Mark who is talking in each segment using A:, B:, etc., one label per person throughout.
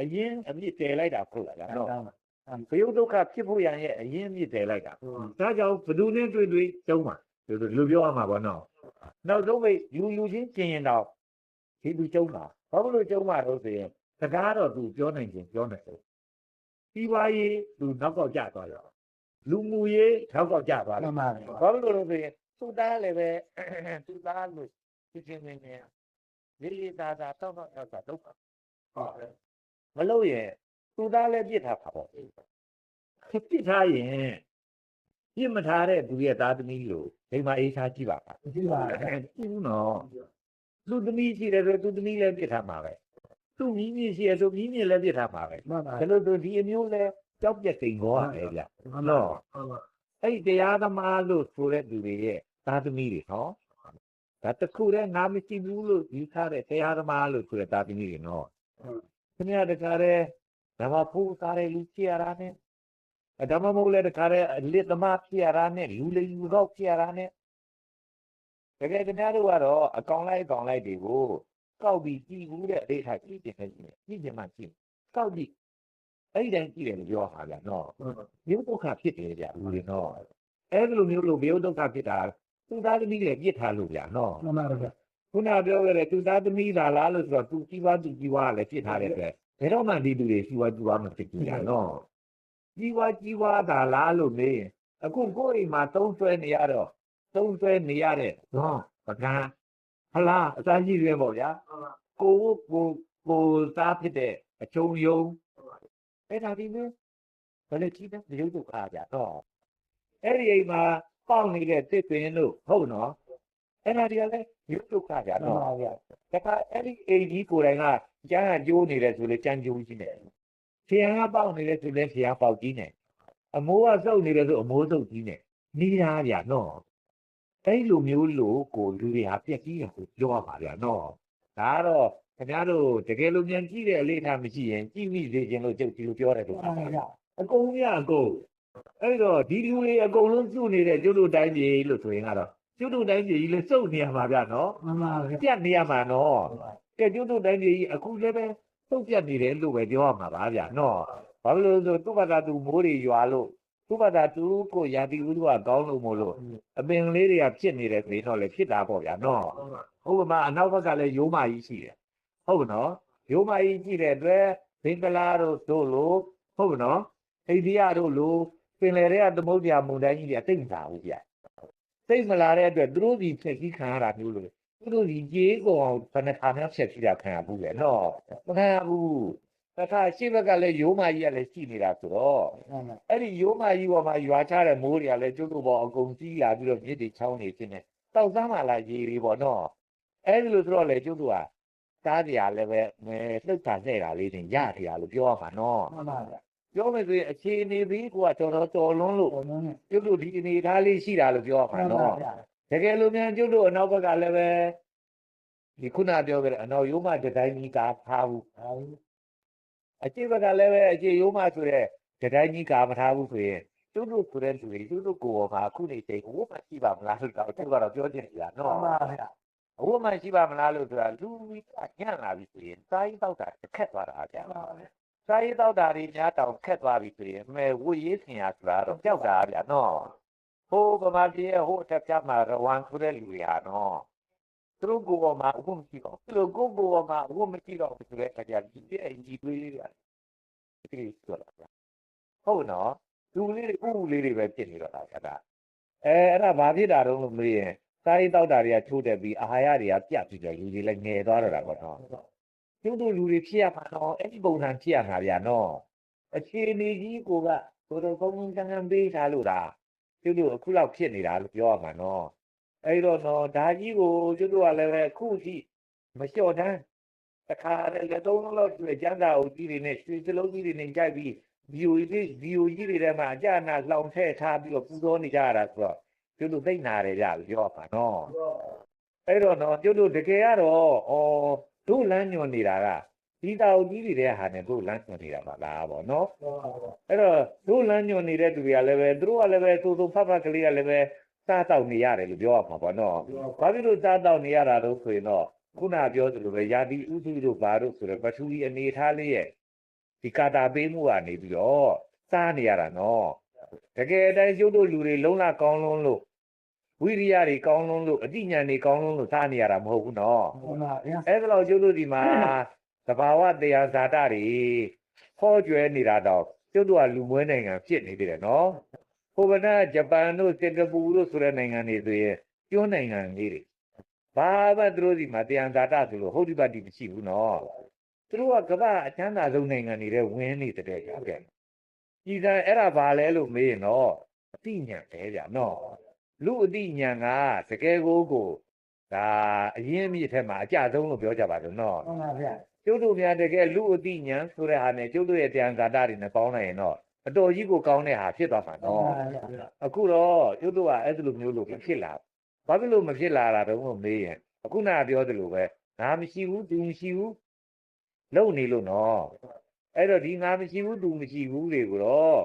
A: အရင်အမြစ်တည်လိုက်တာဟုတ်လားနော်
B: ကောင်းပါ
A: ဘယုတ်ဒုက္ခဖြစ်ဖို့ရန်ရဲ့အရင်အမြစ်တည်လိုက်တာဒါကြောင့်ဘယ်သူနဲ့တွေ့တွေ့ကျုံးမှာဒီလိုလူပြောရမှာပေါ့နော်နောက်ဆုံးပဲယူယူချင်းကျင်ရင်တော့ဒီလူကျုံးမှာဘာလို့ကျုံးမှာတော့ဆိုရင်စကားတော့သူပြောနိုင်ခြင်းပြောနိုင်တယ်ဒီပါရေးသူနောက်ကောက်ကြသွားတော့လူမှုရေးနောက်ကောက်ကြသွား
B: မှ
A: တယ်
B: န်ပါတယ်
A: ဘာလို့လဲဆိုရင်သူ့သားလည်းပဲသူ့သားလို့ဖြစ်ချင်းနေနေလေးလေးသားသားတော့တော့ရောက်တာဒုက္ခဟုတ်တယ် မလို့ရင်သူ့သားလည်းပြစ်ထားပါပေါ့ပြစ်ထားရင်ပြစ်မထားတဲ့သူရဲ့သားသမီးလို့ဒိမအေးထားကြည့်ပါပါ
B: ဒီပါ
A: ကြည့်ဘူးနော်သူ့သမီးရှိတယ်ဆိုသူ့သမီးလည်းပြစ်ထားမှာပဲသူ့မိမိရှိတယ်ဆိုမိမိလည်းပြစ်ထားမှာပဲ
B: မှန်ပါ
A: ဒါလို့သူဒီအမျိုးလဲကြောက်ပြက်တိမ်ခေါ်ရတယ်ဗျ
B: မှန်ပါ
A: နော်
B: မှန်ပါ
A: အဲ့ဒီတရားသမားလို့ဆိုတဲ့သူတွေရဲ့သားသမီးတွေနော်ဒါတခုတည်းငါမရှိဘူးလို့ယူဆတဲ့တရားသမားလို့ဆိုတဲ့သားသမီးတွေနော် ခင်ဗျားတခါတည်းဓမ္မဖူးသားတဲ့လူဖြစ်ရတာနဲ့အဓမ္မမဟုတ်လဲတခါတည်းအလစ်သမားဖြစ်ရတာနဲ့လူလိမ်လူတော့ဖြစ်ရတာနဲ့တကယ်ခင်ဗျားတို့ကတော့အကောင်လိုက်အကောင်လိုက်တွေကိုကောက်ပြီးကြည့်ဘူးတဲ့အိဋ္ဌာကြည့်တယ်နဲ့ကြည့်တယ်ကြည့်တယ်မှကြည့်ကောက်ပြီးအဲ့ဒီတိုင်းကြည့်တယ်လို့ပြောပါဗျာနော်မျိုးဒုက္ခဖြစ်တယ်ဗျလူတွေနော်အဲ့ဒီလိုမျိုးလို့မျိုးဒုက္ခဖြစ်တာသူသားသမီးလည်းပြစ်ထားလို့ဗျာနော်
B: မှန်ပါဗျာ
A: ခုနပြောခဲ့တဲ့သူသားသမီးသာလားလို့ဆိုတော့သူကြီးပွားသူကြီးပွားလည်းပြစ်ထားတဲ့အတွက်ဘယ်တော့မှဒီလူတွေကြီးပွားကြီးပွားမဖြစ်ဘူးဗျာနော်ကြီးပွားကြီးပွားသာလားလို့မေးရင်အခုကိုယ့်အိမ်မှာသုံးဆွဲနေရတော့သုံးဆွဲနေရတဲ့နော်ပကံဟလားအစားကြီးတွေပေါ့ဗျာကိုကိုကိုသားဖြစ်တဲ့အချုံယုံအဲ့ဒါဒီမျိုးဘယ်လိုကြည့်လဲရုပ်ဒုက္ခကြတော့အဲ့ဒီအိမ်မှာပေါက်နေတဲ့တစ်ပင်လို့ဟုတ်နော် အဲ့ဒါတွေကလည်းရုပ်ဒုက္ခကြ
B: မှန်
A: တော့
B: ပါဗျာ
A: တခါအဲ့ဒီအိမ်ကြီးကိုယ်တိုင်ကကျန်းကကျိုးနေတယ်ဆိုလေကျန်းကျိုးကြီးနေဆရာကပေါက်နေတယ်ဆိုလေဆရာပေါက်ကြီးနေအမိုးကစုပ်နေတယ်ဆိုအမိုးစုပ်ကြီးနေနီးသားဗျာနော်အဲ့လိုမျိုးလို့ကိုလူတွေဟာပြက်ကြီးတယ်ကိုပြောရပါဗျာနော်ဒါကတော့ခင်ဗျားတို့တကယ်လို့မြန်ကြည့်တဲ့အလေးထားမရှိရင်ကြည့်မိစေခြင်းလို့ကြုတ်ဒီလိုပြောတယ်လို့
B: မှန်ပါဗျာ
A: အကုန်ရအကုန်အဲ့တော့ဒီလူတွေအကုန်လုံးစုနေတဲ့ကျွတ်တို့တိုင်းပြည်လို့ဆိုရင်ကတော့ ကျွတ်တို့တိုင်းပြည်ကြီးလည်းစုပ်နေရမှာဗျနော်
B: မှန်ပါဗျာ
A: ပြတ်နေရမှာနော်ကဲကျွတ်တို့တိုင်းပြည်ကြီးအခုလည်းပဲစုပ်ပြတ်နေတယ်လို့ပဲပြောရမှာပါဗျနော်ဘာလို့လဲဆိုသူ့ဘာသာသူမိုးတွေရွာလို့သူ့ဘာသာသူကိုရာသီဥတုကကောင်းလို့မို့လို့အပင်လေးတွေကဖြစ်နေတယ်ဆိုရင်တော့လည်းဖြစ်တာပေါ့ဗျာနော်ဟုတ်ပါမအနောက်ဘက်ကလည်းရိုးမကြီးရှိတယ်ဟုတ်နော်ရိုးမကြီးရှိတဲ့အတွက်ဘင်္ဂလားတို့တို့လို့ဟုတ်နော်အိန္ဒိယတို့လိုပင်လယ်တွေကသမုဒ္ဒရာမုန်တိုင်းကြီးတွေကတိတ်မလာဘူးဗျ တိတ်မလာတဲ့အတွက်သူတို့ဒီဖြည့်ကြီးခံရတာမျိုးလို့သူတို့ဒီကြေးကောင်အောင်ဘယ်နှခါမှဖြည့်ကြီးတာခံရဘူးလေနော်မခံရဘူးတစ်ခါရှေ့ဘက်ကလည်းရိုးမကြီးကလည်းရှိနေတာဆိုတော့
B: မှန်ပါ
A: အဲ့ဒီရိုးမကြီးပေါ်မှာရွာချတဲ့မိုးတွေကလည်းကျွတ်တို့ပေါ်အကုန်ကြီးလာပြီးတော့မြစ်တွေချောင်းနေဖြစ်နေတောက်သားမှလာရေတွေပေါ့နော်အဲ့ဒီလိုဆိုတော့လေကျွတ်တို့ကတားကြရလည်းပဲမဲလှုပ်တာနဲ့တာလေးတွေရထရလို့ပြောရမှာနော်
B: မှန်ပါဗျာ
A: ပြောမယ်ဆိုရင်အခြေအနေပြီးကိုကတော်တော်တော်လွန်းလို့
B: ပေါ်လုံးနဲ့
A: ကျွတ်တို့ဒီအနေအထားလေးရှိတာလို့ပြောရ
B: မှ
A: မှာ
B: န်ပါ
A: နော်
B: ဗျာ
A: တကယ်လို့များကျွတ်တို့အနောက်ဘက်ကလည်းပဲဒီခုနပြောခဲ့တဲ့အနောက်ရိုးမတတိုင်းကြီးကာထားဘူး
B: ဟာဘူး
A: အကျိဘက်ကလည်းပဲအခြေရိုးမဆိုတဲ့တတိုင်းကြီးကာမထားဘူးဆိုရင်ကျွတ်တို့ဆိုတဲ့လူတွေကျွတ်တို့ကိုယ်ပေါ်မှာအခုနေချိန်ဝတ်မရှိပါမလားလို့တော့သူကတော့ပြောချင်နေတာ
B: မှ
A: နော်
B: န်ပါဗျာ
A: အဝတ်မရှိပါမလားလို့ဆိုတာလူကြီးကညံ့လာပြီဆိုရင်စားရင်တောက်တာခက်သွားတာဗျာ
B: မှန်ပါဗျာ
A: စာရေးတောက်တာတွေများတောင်ခက်သွားပြီဆိုရင်မဲဝတ်ရေးဆင်ရဆိုတာတော့ကြောက်တာဗျာနော်ဟိုဗမာပြည်ရဲ့ဟိုအထက်ပြမှာရဝမ်ဆိုတဲ့လူတွေဟာနော်သူတို့ကိုယ်ပေါ်မှာအဝတ်မရှိတော့သူတို့ကိုယ်ပေါ်မှာအဝတ်မရှိတော့ဘူးဆိုတဲ့အခါကျဒီပြည့်အင်ကြီးတွေးလေးတွေဒီလိုဆိုတာဗျာဟုတ်နော်လူလေးတွေဥဥလေးတွေပဲဖြစ်နေတော့တာဗျာဒါအဲအဲ့ဒါဘာဖြစ်တာတုံးလို့မေးရင်စာရေးတောက်တာတွေကချိုးတယ်ပြီးအာဟာရတွေကပြတ်ပြီးတော့လူတွေလည်းငယ်သွားတော့တာပေါ့နော် ကျုပ်တို့လူတွေဖြစ်ရမှာတော့အဲ့ဒီပုံစံဖြစ်ရမှာဗျာနော်အခြေအနေကြီးကိုကကိုယ်တော်ကောင်းကောင်းကံကံပေးထားလို့ဒါကျုပ်တို့အခုလောက်ဖြစ်နေတာလို့ပြောရမှာနော်အဲ့တော့နော်ဒါကြီးကိုကျုပ်တို့ကလည်းပဲအခုထိမလျှော့တန်းတစ်ခါလည်းလက်သုံးလုံးလောက်ကျွေးကျန်းစာအုပ်ကြီးတွေနဲ့ရွှေစလုံးကြီးတွေနဲ့ကြိုက်ပြီးဗီယိုကြီးဗီယိုကြီးတွေထဲမှာအကြနာလောင်ထည့်ထားပြီးတော့ပူဇော်နေကြရတာဆိုတော့ကျုပ်တို့သိနာတယ်ကြလို့ပြောရမှာနော်အဲ့တော့နော်ကျုပ်တို့တကယ်ကတော့ဩ တို့လမ်းညွန်နေတာကဒီတာအုပ်ကြီးတွေတဲ့ဟာနဲ့တို့လမ်းညွန်နေတာပါလားပေါ့နော်အဲ့တော့တို့လမ်းညွန်နေတဲ့သူတွေကလည်းပဲသူတို့ကလည်းပဲသို့သို့ဖတ်ဖတ်ကလေးကလည်းပဲစားတောက်နေရတယ်လို့ပြောရမှာပေါ့နော်ဘာဖြစ်လို့စားတောက်နေရတာလို့ဆိုရင်တော့ခုနပြောသလိုပဲယာတိဥစုတို့ဘာတို့ဆိုတော့ပထူကြီးအနေထားလေးရဲ့ဒီကာတာပေးမှုကနေပြီးတော့စားနေရတာနော်တကယ်တမ်းကျုပ်တို့လူတွေလုံးလာကောင်းလုံးလို့ ဝိရိယတွေကောင်းလုံးလို့အတိညာဏ်တွေကောင်းလုံးလို့စားနေရတာမဟုတ်ဘူးနော်
B: မှန်ပါဗျာ
A: အဲ့ဒါတော့ကျုပ်တို့ဒီမှာသဘာဝတရားဇာတတွေဟောကျွဲနေတာတော့ကျုပ်တို့ကလူမွေးနိုင်ငံဖြစ်နေသေးတယ်နော်ဟိုဘက်ကဂျပန်တို့စင်ကာပူတို့ဆိုတဲ့နိုင်ငံတွေဆိုရင်ကျွန်းနိုင်ငံလေးတွေဘာမှသူတို့ဒီမှာတရားဇာတဆိုလို့ဟုတ်ဒီပါတိမရှိဘူးနော်သူတို့ကကမ္ဘာအချမ်းသာဆုံးနိုင်ငံတွေတဲ့ဝင်နေတဲ့ကြဟုတ်ကဲ့ဒီကံအဲ့ဒါဘာလဲလို့မေးရင်တော့အတိညာဏ်ပဲဗျာနော် လူအတိညာဏ်ကတကယ်ကိုကိုဒါအရင်အမြစ်ထဲမှာအကြဆုံးလို့ပြောကြပါတော့နော်
B: မှန်ပါဗျာ
A: ကျုပ်တို့များတကယ်လူအသိဉာဏ်ဆိုတဲ့ဟာနဲ့ကျုပ်တို့ရဲ့တရားဂါတာတွေနဲ့ပေါင်းလိုက်ရင်တော့အတော်ကြီးကိုကောင်းတဲ့ဟာဖြစ်သွားမှာ
B: မှန်
A: နော်
B: ပါဗျာ
A: အခုတော့ကျုပ်တို့ကအဲ့ဒီလိုမျိုးလို့မဖြစ်လာဘူးဘာဖြစ်လို့မဖြစ်လာတာတုံးလို့မေးရင်အခုနကပြောသလိုပဲငါမရှိဘူးသူမရှိဘူးလုံနေလို့နော်အဲ့တော့ဒီငါမရှိဘူးသူမရှိဘူးတွေကိုတော့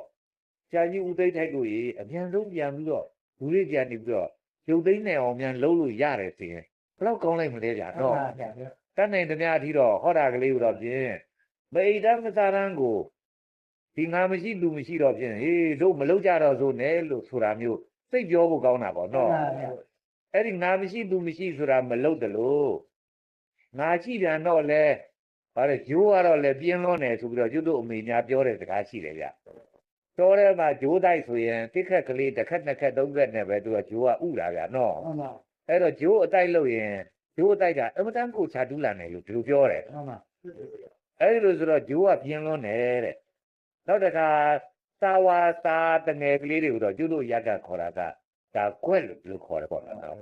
A: ဆရာကြီးဦးသိန်းထိုက်တို့ရေအမြန်ဆုံးပြန်ပြီးတော့ လူတွေပြန်နေပြီးတော့ရုပ်သိမ်းနိုင်အောင်မြန်လုပ်လို့ရတယ်ဆိုရင်ဘယ်တော့ကောင်းလိုက်မလဲဗျာ
B: မှန်
A: နော်
B: ပါဗျာ
A: တတ်နိုင်သမျှအထိတော့ဟောတာကလေးကိုတော့ဖြင့်မအိတမစားရန်ကိုဒီငါမရှိလူမရှိတော့ဖြင့်ဟေးတို့မလုပ်ကြတော့ဆိုနဲ့လို့ဆိုတာမျိုးစိတ်ပြောဖို့ကောင်းတာပေါ့
B: မှန်
A: နော်
B: ပါဗျာ
A: အဲ့ဒီငါမရှိသူမရှိဆိုတာမလုပ်တယ်လို့ငါရှိပြန်တော့လဲဗါတယ်ဂျိုးကတော့လဲပြင်းလွန်းတယ်ဆိုပြီးတော့ကျွတ်တို့အမေများပြောတဲ့စကားရှိတယ်ဗျ တော်ထဲမှာဂျိုးတိုက်ဆိုရင်တစ်ခက်ကလေးတစ်ခက်နှစ်ခက်သုံးခက်နဲ့ပဲသူကဂျိုးကဥတာဗျနော်
B: မှန်ပါ
A: အဲ့တော့ဂျိုးအတိုက်လို့ရင်ဂျိုးအတိုက်ကအမတန်ကိုချာတူးလာတယ်လို့ဒီလိုပြောတယ်
B: မှန်ပါ
A: အဲ့ဒီလိုဆိုတော့ဂျိုးကပြင်းလွန်းတယ်တဲ့နောက်တစ်ခါသာဝါသာတငယ်ကလေးတွေကိုတော့ကျွတ်တို့ရက်ကခေါ်တာကဒါကွက်လို့လို့ခေါ်တယ်ပေါ့နော်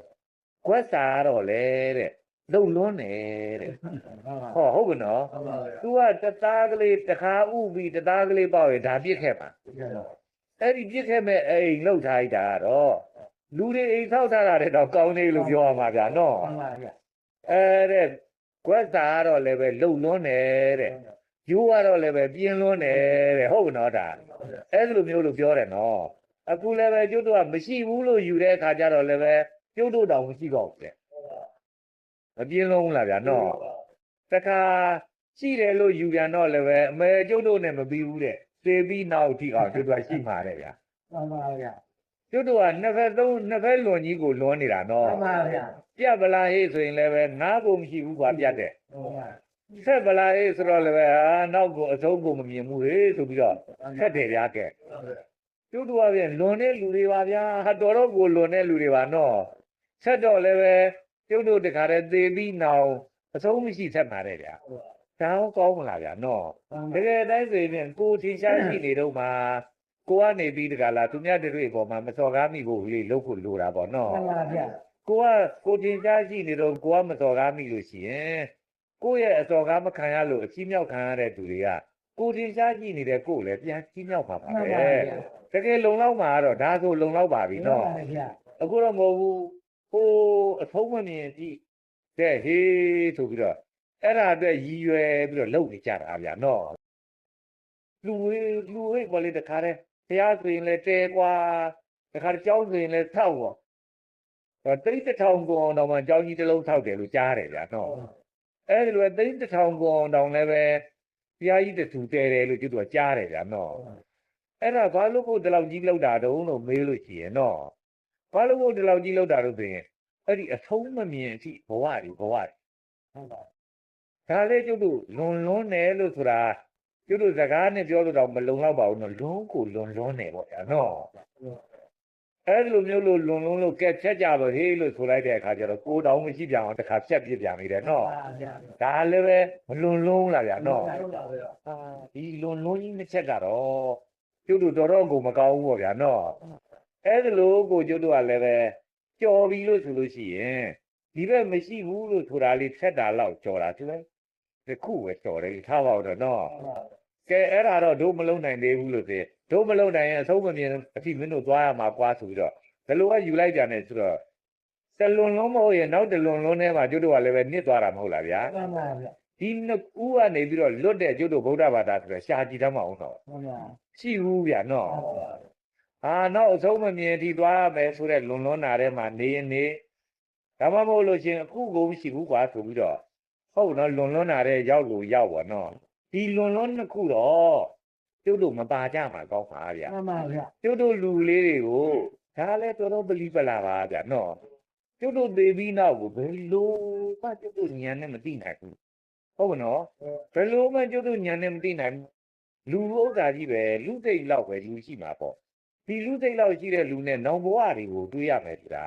A: ကွက်စာကတော့လေတဲ့ လုံလွန်းတယ်တဲ့
B: မှန်ပါ
A: ဟောဟုတ်ကနော်
B: မှန်ပါဗျာ
A: သူကတသားကလေးတစ်ခါဥပြီးတသားကလေးပေါ့ရင်ဒါပြစ်ခဲ့မှာအဲ့ဒီပြစ်ခဲ့မဲ့အိမ်လှုပ်ထားလိုက်တာကတော့လူတွေအိမ်ဆောက်ထားတာတဲ့တော့ကောင်းနေလို့ပြောရမှာဗျာနော်
B: မှန်ပါဗျာ
A: အဲ့တဲ့ကွက်စာကတော့လည်းပဲလုံလွန်းတယ်တဲ့ယူကတော့လည်းပဲပြင်းလွန်းတယ်တဲ့ဟုတ်နော်ဒါအဲ့ဒီလိုမျိုးလို့ပြောတယ်နော်အခုလည်းပဲကျုပ်တို့ကမရှိဘူးလို့ယူတဲ့အခါကျတော့လည်းပဲကျုပ်တို့တောင်မရှိတော့ဘူးတဲ့ မပြင်းလွန်းဘူးလားဗျာနော်တခါရှိတယ်လို့ယူပြန်တော့လည်းပဲအမေကျုပ်တို့နဲ့မပြီးဘူးတဲ့သေပြီးနောက်ထိအောင်ကျုပ်တို့ကရှိမှာတဲ့ဗျာ
B: မှန်ပါဗျာ
A: ကျုပ်တို့ကနှစ်ဖက်သုံးနှစ်ဖက်လွန်ကြီးကိုလွန်နေတာနော်
B: မှန်ပါဗျာ
A: ပြက်ပလားဟေ့ဆိုရင်လည်းပဲငါးကိုမရှိဘူးကွာပြတ်တယ်
B: မှန်ပါ
A: ဆက်ပလားဟေ့ဆိုတော့လည်းပဲအာနောက်ကိုအဆုံးကိုမမြင်ဘူးဟေ့ဆိုပြီးတော့ဆက်တယ်ဗျာကဲကျုပ်တို့ကပြန်လွန်တဲ့လူတွေပါဗျာဟာတော်တော့ကိုလွန်တဲ့လူတွေပါနော်ဆက်တော့လည်းပဲကျု ပ်တို့တခါတည်းသေပြီးနောင်အဆုံးမရှိဆက်မှာတဲ့ဗျာဒါတော့ကောင်းမလားဗျာနော်တကယ်တိုင်းဆိုရင်ကိုထင်ရှားရှိနေတော့မှကိုကနေပြီးတကလားသူများတွေပေါ်မှာမစော်ကားမိဖို့လေးလုပ်ဖို့လိုတာပေါ့နော်
B: မှန်ပါဗျာ
A: ကိုကကိုထင်ရှားရှိနေတော့ကိုကမစော်ကားမိလို့ရှိရင်ကိုရဲ့အစော်ကားမခံရလို့အချီးမြှောက်ခံရတဲ့သူတွေကကိုထင်ရှားရှိနေတဲ့ကိုလည်းပြန်ချီးမြှောက်ပါပါ
B: မှန်
A: ပဲ
B: ပါဗျာ
A: တကယ်လုံလောက်မှာကတော့ဒါဆိုလုံလောက်ပါပြီနော်
B: မှန်ပါဗျာ
A: အခုတော့မဟုတ်ဘူး ဟိုအထုံးမမြင်ကြည့်တဲ့ဟေးဆိုပြီးတော့အဲ့ဒါအတွက်ရည်ရွယ်ပြီးတော့လုပ်နေကြတာဗျာနော်လူဝေးလူဝေးပေါ်လေတခါတည်းတရားဆိုရင်လည်းတဲကွာတခါတည်းကြောင်းဆိုရင်လည်းထောက်ပေါ့တော့တိတ်တစ်ထောင်ကွန်တော့မှကြောင်းကြီးတစ်လုံးထောက်တယ်လို့ကြားတယ်ဗျာနော်အဲ့ဒီလိုပဲတိတ်တစ်ထောင်ကွန်တောင်လည်းပဲတရားကြီးတစ်သူတဲတယ်လို့ကျွတ်တော့ကြားတယ်ဗျာနော်အဲ့ဒါဘာလို့ဖို့ဒီလောက်ကြီးလောက်တာတုံးလို့မေးလို့ရှိရင်တော့ ဘာလို့ဖို့ဒီလောက်ကြီးလောက်တာလို့ဆိုရင်အဲ့ဒီအဆုံးမမြင်အထိဘဝတွေဘဝတွေ
B: ဟုတ်ပါ
A: ဒါလေကျုပ်တို့လွန်လွန်းတယ်လို့ဆိုတာကျုပ်တို့စကားနဲ့ပြောလို့တော့မလုံလောက်ပါဘူးနော်လွန်းကိုလွန်လွန်းတယ်ပေါ့ဗျာနော်အဲ့ဒီလိုမျိုးလို့လွန်လွန်းလို့ကက်ဖြတ်ကြတော့ဟေးလို့ဆိုလိုက်တဲ့အခါကျတော့ကိုယ်တောင်မရှိပြန်အောင်တစ်ခါဖြတ်ပြစ်ပြန်ပြီတဲ့နော်
B: ဗျာ
A: ဒါလည်းပဲမလွန်လွန်းလားဗျာနော်
B: ဟုတ်ပါဗျာ
A: အာဒီလွန်လွန်းကြီးနှစ်ချက်ကတော့ကျုပ်တို့တော်တော်ကိုမကောင်းဘူးပေါ့ဗျာနော် အဲ့ဒါလို့ကိုကျုပ်တို့ကလည်းပဲကြော်ပြီလို့ဆိုလို့ရှိရင်ဒီဘက်မရှိဘူးလို့ဆိုတာလေးဖြတ်တာလောက်ကြော်တာသူပဲဒီခုပဲကြော်တယ်ထားပါတော့နော်ကဲအဲ့ဒါတော့တို့မလုံနိုင်သေးဘူးလို့ဆိုရင်တို့မလုံနိုင်ရင်အဆုံးမမြင်အဖြစ်မင်းတို့သွားရမှာကွာဆိုပြီးတော့ဘယ်လိုကယူလိုက်ကြတယ်ဆိုတော့တလွန်လုံးမဟုတ်ရင်နောက်တလွန်လုံးထဲမှာကျုပ်တို့ကလည်းပဲနစ်သွားတာမဟုတ်လားဗျာ
B: မှန်ပါဗျာ
A: ဒီနှစ်ဦးကနေပြီးတော့လွတ်တဲ့ကျွတ်တို့ဗုဒ္ဓဘာသာဆိုတော့ရှားကြည့်တတ်မအောင်တော့
B: မှန်ပါ
A: ရှိဘူးဗျာနော်
B: ဟုတ်ပါ
A: အာနောက်အဆုံးမမြင်ထိသွားရမယ်ဆိုတဲ့လွန်လွန်းနာထဲမှာနေရင်နေဒါမှမဟုတ်လို့ရှင်အခုကိုမရှိဘူးကွာဆိုပြီးတော့ဟုတ်နော်လွန်လွန်းနာတဲ့ရောက်လို့ရောက်ပါနော်ဒီဒီလွန်လွန်နှစ်ခုတော့ကျုပ်တို့မပါကြမှာကောင်းပါဗျာ
B: မှန်ပါဗျာ
A: ကျုပ်တို့လူလေးတွေကိုဒါလည်းတော်တော်ပလီပလာပါဗျာနော်ကျုပ်တို့သေပြီးနောက်ကိုဘယ်လိုမှကျုပ်တို့ညံနဲ့မသိနိုင်ဘူးဟုတ်ကနော်ဘယ်လိုမှကျုပ်တို့ညံနဲ့မသိနိုင်ဘူးလူဥစ္စာကြီးပဲလူသိပ်လောက်ပဲလူရှိမှာပေါ့ ဒီလူသိပ်လောက်ရှိတဲ့လူနဲ့နောင်ဘဝတွေကိုတွေးရမယ်ဆိုတာ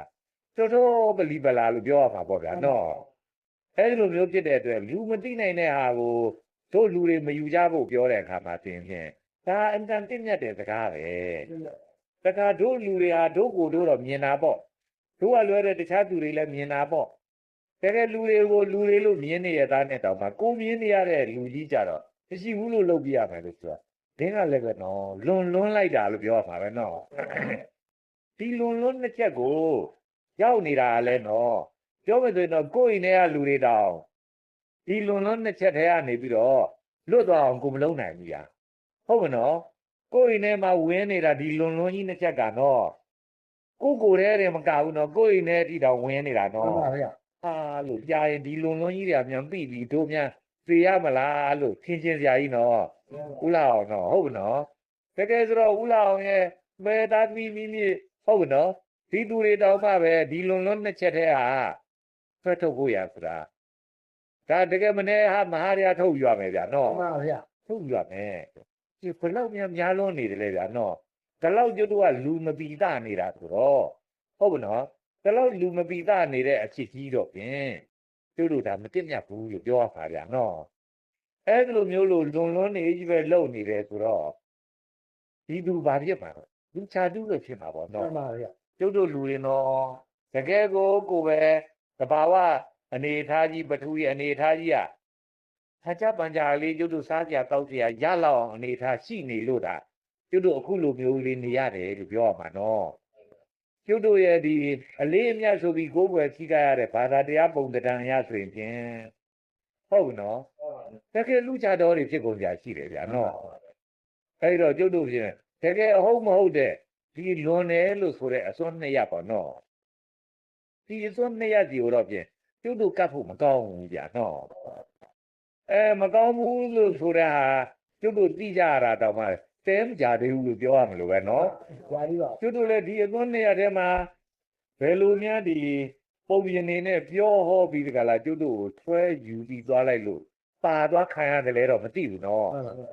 A: တော်တော်ပလီပလာလို့ပြောရမှာပေါ့ဗျာနော်အဲဒီလိုမျိုးဖြစ်တဲ့အတွက်လူမသိနိုင်တဲ့ဟာကိုတို့လူတွေမယူကြဖို့ပြောတဲ့အခါမှာသင်ဖြင့်ဒါအင်တန်တင့်မြတ်တဲ့စကားပဲတခါတို့လူတွေဟာတို့ကိုတို့တော့မြင်တာပေါ့တို့ကလွဲတဲ့တခြားသူတွေလည်းမြင်တာပေါ့တကယ်လူတွေကိုလူတွေလို့မြင်နေရတဲ့နဲ့တောင်မှကိုမြင်နေရတဲ့လူကြီးကြတော့မရှိဘူးလို့လုပ်ပြရမယ်လို့ဆိုတာ ဒင်းကလည်းပဲနော်လွန်လွန်းလိုက်တာလို့ပြောရမှာပဲနော်ဒီလွန်လွန်းနှစ်ချက်ကို ရောက်နေတာကလည်းနော်ပြောမယ်ဆိုရင်တော့ကိုယ့်အိမ်ထဲကလူတွေတောင်ဒီလွန်လွန်းနှစ်ချက်ထဲကနေပြီးတော့လွတ်သွားအောင်ကိုမလုံးနိုင်ဘူးညာဟုတ်မနော်ကိုယ့်အိမ်ထဲမှာဝင်းနေတာဒီလွန်လွန်ကြီးနှစ်ချက်ကနော်ကိုယ့်ကိုယ်တည်းတည်းမကဘူးနော်ကိုယ့်အိမ်ထဲအထိတောင်ဝင်းနေတာ
B: မှ
A: နော်
B: န်ပါဗျာ
A: ဟာလို့ကြားရင်ဒီလွန်လွန်ကြီးတွေကမြန်ပြီပြီတို့မြန်သိရမလားလို့ထင်ချင်းစရာကြီးနော် ဦးလာအောင်နော်ဟုတ်ဘူးနော်တကယ်ဆိုတော့ဦးလာအောင်ရဲ့မဲသားသမီးမိမိဟုတ်ဘူးနော်ဒီသူတွေတောင်မှပဲဒီလွန်လွန်နှစ်ချက်တည်းဟာဆွဲထုတ်ဖို့ရဆိုတာဒါတကယ်မနေဟာမဟာရရထုတ်ယူရမယ်ဗျာနော်
B: မှန်ပါဗျာ
A: ထုတ်ယူရမယ်ဒီဘယ်လောက်များများလွန်းနေတယ်လဲဗျာနော်ဒီလောက်ကျွတ်တို့ကလူမပီတာနေတာဆိုတော့ဟုတ်ပါနော်ဒီလောက်လူမပီတာနေတဲ့အဖြစ်ကြီးတော့ဖြင့်ကျွတ်တို့ဒါမတင်မြတ်ဘူးလို့ပြောရပါဗျာနော် အဲ့ဒီလိုမျိုးလို့လွန်လွန်းနေကြီးပဲလုံနေတယ်ဆိုတော့ဒီလူဘာဖြစ်မှာလဲလူချာတူးလို့ဖြစ်မှာပေါ့
B: မှ
A: နော်
B: န်ပါဗျာ
A: ကျုပ်တို့လူတွေနော်တကယ်ကိုကိုပဲတဘာဝအနေအထားကြီးပထဝီအနေအထားကြီးอ่ะဟာကြပန်ကြလေးကျုပ်တို့စားကြတောက်ကြရလောက်အောင်အနေအထားရှိနေလို့ဒါကျုပ်တို့အခုလိုမျိုးလေးနေရတယ်လို့ပြောရမှာနော်ကျုပ်တို့ရဲ့ဒီအလေးအမြတ်ဆိုပြီးကိုယ်ွယ်ထိကြရတဲ့ဘာသာတရားပုံတံရဆိုရင်ဖြင့်ဟုတ်ဘူးနော် တကယ်လူချတော်တွေဖြစ်ကုန်ကြရှိတယ်ဗျာနော်အဲ့တော့ကျုပ်တို့ဖြင့်တကယ်အဟုတ်မဟုတ်တဲ့ဒီလွန်တယ်လို့ဆိုတဲ့အစွန်းနှစ်ရပ်ပေါ့နော်ဒီအစွန်းနှစ်ရပ်စီကိုတော့ဖြင့်ကျုပ်တို့ကတ်ဖို့မကောင်းဘူးဗျာနော်အဲမကောင်းဘူးလို့ဆိုတဲ့ဟာကျုပ်တို့သိကြရတာတော့မှတဲမကြသေးဘူးလို့ပြောရမလို့ပဲနော်
B: ဂျာကြီးပါ
A: ကျုပ်တို့လည်းဒီအစွန်းနှစ်ရပ်ထဲမှာဘယ်လိုများဒီပုံပြင်နေနဲ့ပြောဟောပြီးတကလားကျုပ်တို့ကိုဆွဲယူပြီးသွားလိုက်လို့ ပါသွားခံရတယ်လဲတော့မသိဘူးနော်
B: မှန်ပါဗျာ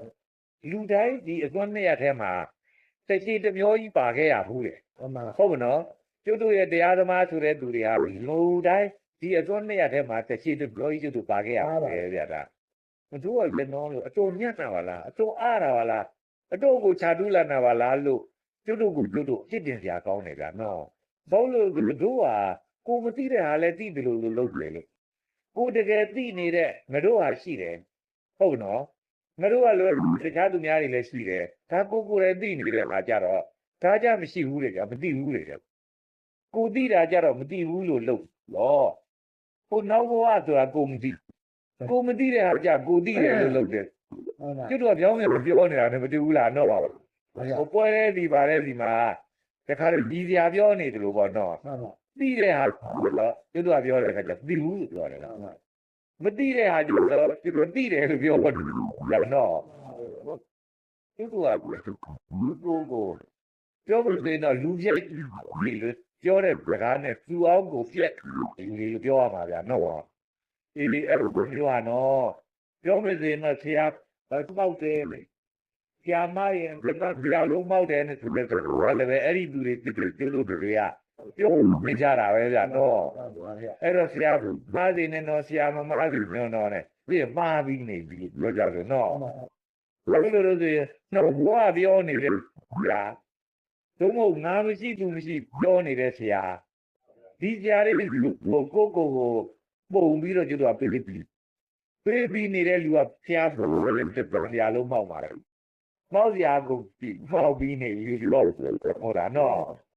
A: လူတိုင်းဒီအစွမ်းနှစ်ရထဲမှာတစ်ချီတစ်မျိုးကြီးပါခဲ့ရဘူးလေ
B: မှန်ပါ
A: ဟုတ်မနော်ကျွတ်တို့ရဲ့တရားသမားဆိုတဲ့သူတွေဟာလူတိုင်းဒီအစွမ်းနှစ်ရထဲမှာတစ်ချီတစ်မျိုးကြီးကျွတ်တို့ပါခဲ့ရပါတယ်ဗျာဒါမတို့ကလည်းနော်လို့အတော်ညံ့တာပါလားအတော်အားတာပါလားအတော်ကိုခြာတူးလာတာပါလားလို့ကျွတ်တို့ကိုကျွတ်တို့အစ်တင်စရာကောင်းတယ်ဗျာနော်ဘာလို့လဲတို့ဟာကိုမသိတဲ့ဟာလည်းသိတယ်လို့လို့လုပ်တယ်လို့ ကိုတကယ်သိနေတဲ့ငါတို့ဟာရှိတယ်ဟုတ်နော်ငါတို့ကလည်းတခြားသူများတွေလည်းရှိတယ်ဒါကိုကိုယ်လည်းသိနေတယ်မှာကြတော့ဒါကြမရှိဘူးလေကြာမသိဘူးလေကြာကိုသိတာကြတော့မသိဘူးလို့လုပ်တော့ဟိုနောက်ဘဝဆိုတာကိုမသိကိုမသိတဲ့ဟာကြကိုသိတယ်လို့လုပ်တယ်
B: မှန်ပါ
A: ကျွတ်တော့ပြောင်းနေမပြောနေတာနဲ့မတူဘူးလားတော့
B: ဗျာ
A: ဟိုပွဲတဲ့ဒီပါတဲ့ဒီမှာတခါတည်းဒီစရာပြောနေတယ်လို့ပေါ့နော်
B: မှန်ပါ
A: သိတဲ့ဟာတော့ကျွတ်တော့ပြောတဲ့အခါကျသိဘူးလို့ပြောတယ်လား
B: မှန်ပါ
A: မသိတဲ့ဟာကျတော့ကျွတ်သိတယ်လို့ပြောတော့တယ်နော်သူကလူကိုကိုပြောလို့ဆိုရင်တော့လူပြက်ဒီလိုပြောတဲ့စကားနဲ့သူအောင်ကိုပြက်ဒီလိုပြောရမှာဗျာနော်ဒီဒီအဲ့လိုပြောရနော်ပြောမစင်တော့ဆရာဘာပောက်တယ်လေဆရာမရဲ့ကတော့ဆရာလုံးမောက်တယ်နဲ့ဆိုတဲ့ဆိုတော့လည်းအဲ့ဒီသူတွေတိတိကျလို့တွေက ပြောနေကြတာပဲဗျာနော်
B: မှန်ပါဗျာ
A: အဲ့တော့ဆရာမားစင်နဲ့တော့ဆရာမမအဲ့ဒီနော်နော်နဲ့ပြီးမှားပြီးနေပြီပြောကြတယ်နော်
B: မှန်ပါ
A: ဘာလို့လဲဆိုရင်တော့ဘွားပြောနေတယ်ဗျာသို့မဟုတ်ငါမရှိသူမရှိပြောနေတဲ့ဆရာဒီဆရာလေးကိုကိုကိုကိုပုံပြီးတော့ကျွတ်တော့ပြေးပြီးပြေးပြီးနေတဲ့လူကဆရာဆိုလည်းတက်ပြဆရာလုံးမောက်ပါလေမောက်ဆရာကိုပြီးမောက်ပြီးနေပြီလို့ဟုတ်တာနော်